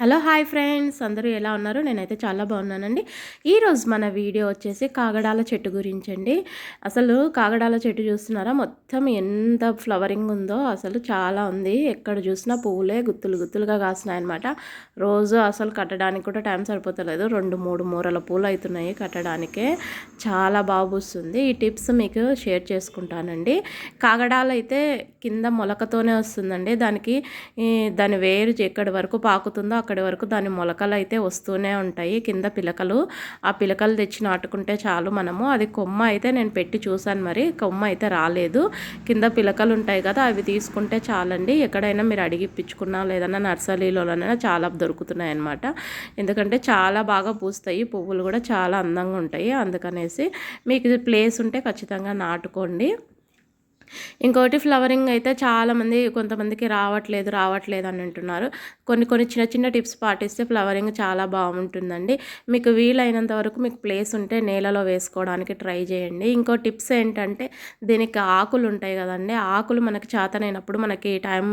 Hello hi friends. అందరూ ఎలా ఉన్నారు? నేనైతే చాలా బాగున్నానండి. ఈరోజు మన వీడియో వచ్చేసి కాగడాల చెట్టు గురించి అండి అసలు కాగడాల చెట్టు చూస్తున్నారా? మొత్తం ఎంత ఫ్లవరింగ్ ఉందో అసలు చాలా ఉంది. ఎక్కడ చూసినా పువ్వులే గుత్తులు గుత్తులుగా కాసినాయి అనమాట రోజు అసలు కట్టడానికి కూడా టైం సరిపోతలేదు. రెండు మూడు మూరల పూలు అవుతున్నాయి కట్టడానికే. చాలా బాగుస్తుంది ఈ టిప్స్ మీకు షేర్ చేసుకుంటానండి. కాగడాలు అయితే కింద మొలకతోనే వస్తుందండి. దానికి దాని వేరు ఎక్కడి వరకు పాకుతుందో అక్కడి వరకు దాని మొలకలు అయితే వస్తూనే ఉంటాయి. కింద పిలకలు. ఆ పిలకలు తెచ్చి నాటుకుంటే చాలు మనము. అది కొమ్మ అయితే నేను పెట్టి చూశాను మరి. కొమ్మ అయితే రాలేదు. కింద పిలకలు ఉంటాయి కదా అవి తీసుకుంటే చాలండి. ఎక్కడైనా మీరు అడిగిప్పించుకున్నా లేదన్నా నర్సరీలోనైనా చాలా దొరుకుతున్నాయి అనమాట ఎందుకంటే చాలా బాగా పూస్తాయి. పువ్వులు కూడా చాలా అందంగా ఉంటాయి. అందుకనేసి మీకు ప్లేస్ ఉంటే ఖచ్చితంగా నాటుకోండి. ఇంకోటి ఫ్లవరింగ్ అయితే చాలామంది కొంతమందికి రావట్లేదు రావట్లేదు అని అంటున్నారు. కొన్ని కొన్ని చిన్న చిన్న టిప్స్ పాటిస్తే ఫ్లవరింగ్ చాలా బాగుంటుందండి. మీకు వీలైనంత వరకు మీకు ప్లేస్ ఉంటే నేలలో వేసుకోవడానికి ట్రై చేయండి. ఇంకో టిప్స్ ఏంటంటే దీనికి ఆకులు ఉంటాయి కదండి. ఆకులు మనకి చేతనైనప్పుడు మనకి టైం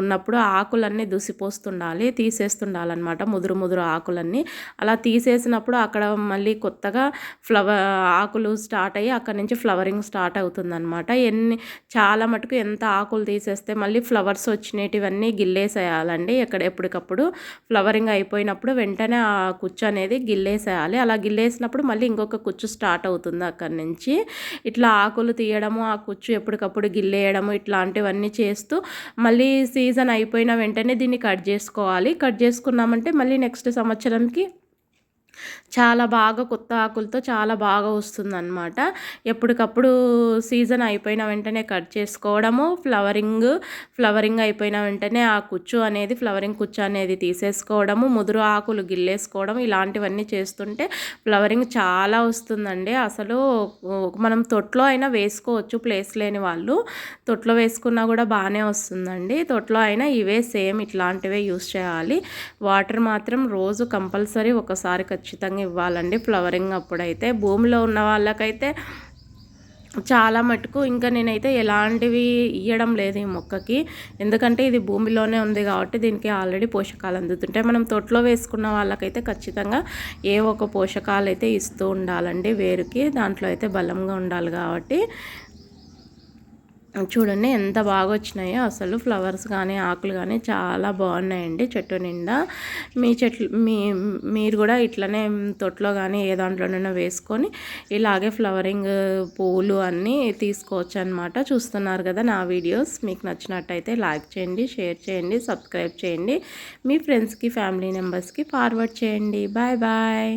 ఉన్నప్పుడు ఆకులన్నీ దుసిపోస్తుండాలి తీసేస్తుండాలన్నమాట. ముదురు ముదురు ఆకులన్నీ. అలా తీసేసినప్పుడు అక్కడ మళ్ళీ కొత్తగా ఫ్లవర్ ఆకులు స్టార్ట్ అయ్యి అక్కడ నుంచి ఫ్లవరింగ్ స్టార్ట్ అవుతుందన్నమాట. ఎన్ని ఎన్ని చాలా మటుకు ఎంత ఆకులు తీసేస్తే మళ్ళీ ఫ్లవర్స్ వచ్చినటివన్నీ గిల్లేసేయాలండి. ఎక్కడ ఎప్పటికప్పుడు ఫ్లవరింగ్ అయిపోయినప్పుడు వెంటనే ఆ కుచ్చు అనేది గిల్లేసేయాలి. అలా గిల్లేసినప్పుడు మళ్ళీ ఇంకొక కుచ్చు స్టార్ట్ అవుతుంది అక్కడి నుంచి. ఇట్లా ఆకులు తీయడము ఆ కుచ్చు ఎప్పటికప్పుడు గిల్లేయడము ఇట్లాంటివన్నీ చేస్తూ మళ్ళీ సీజన్ అయిపోయిన వెంటనే దీన్ని కట్ చేసుకోవాలి. కట్ చేసుకున్నామంటే మళ్ళీ నెక్స్ట్ సంవత్సరంకి చాలా బాగా కొత్త ఆకులతో చాలా బాగా వస్తుందన్నమాట. ఎప్పటికప్పుడు సీజన్ అయిపోయిన వెంటనే కట్ చేసుకోవడము ఫ్లవరింగ్ ఫ్లవరింగ్ అయిపోయిన వెంటనే ఆ కుచ్చు అనేది ఫ్లవరింగ్ కుచ్చు అనేది తీసేసుకోవడము ముదురు ఆకులు గిల్లేసుకోవడం ఇలాంటివన్నీ చేస్తుంటే ఫ్లవరింగ్ చాలా వస్తుందండి. అసలు మనం తొట్లో అయినా వేసుకోవచ్చు ప్లేస్ లేని వాళ్ళు. తొట్లో వేసుకున్నా కూడా బాగానే వస్తుందండి. తొట్లో అయినా ఇవే సేమ్ ఇట్లాంటివే యూస్ చేయాలి. వాటర్ మాత్రం రోజు కంపల్సరీ ఒకసారి ఖచ్చితంగా ఇవ్వాలండి. ఫ్లవరింగ్ అప్పుడైతే భూమిలో ఉన్న వాళ్ళకైతే చాలా మటుకు ఇంకా నేనైతే ఎలాంటివి ఇవ్వడం లేదు ఈ మొక్కకి. ఎందుకంటే ఇది భూమిలోనే ఉంది కాబట్టి దీనికి ఆల్రెడీ పోషకాలు అందుతుంటాయి మనం తొట్లో వేసుకున్న వాళ్ళకైతే ఖచ్చితంగా ఏ ఒక పోషకాలు అయితే ఇస్తూ ఉండాలండి వేరుకి. దాంట్లో అయితే బలంగా ఉండాలి కాబట్టి చూడండి ఎంత బాగా వచ్చినాయో అసలు ఫ్లవర్స్ కానీ ఆకులు కానీ చాలా బాగున్నాయండి చెట్టు నిండా. మీ చెట్లు మీ మీరు కూడా ఇట్లనే తొట్లో కానీ ఏ దాంట్లోనైనా వేసుకొని ఇలాగే ఫ్లవరింగ్ పూలు అన్నీ తీసుకోవచ్చు అనమాట చూస్తున్నారు కదా నా వీడియోస్. మీకు నచ్చినట్టయితే లైక్ చేయండి షేర్ చేయండి సబ్స్క్రైబ్ చేయండి. మీ ఫ్రెండ్స్కి ఫ్యామిలీ మెంబర్స్కి ఫార్వర్డ్ చేయండి. Bye bye.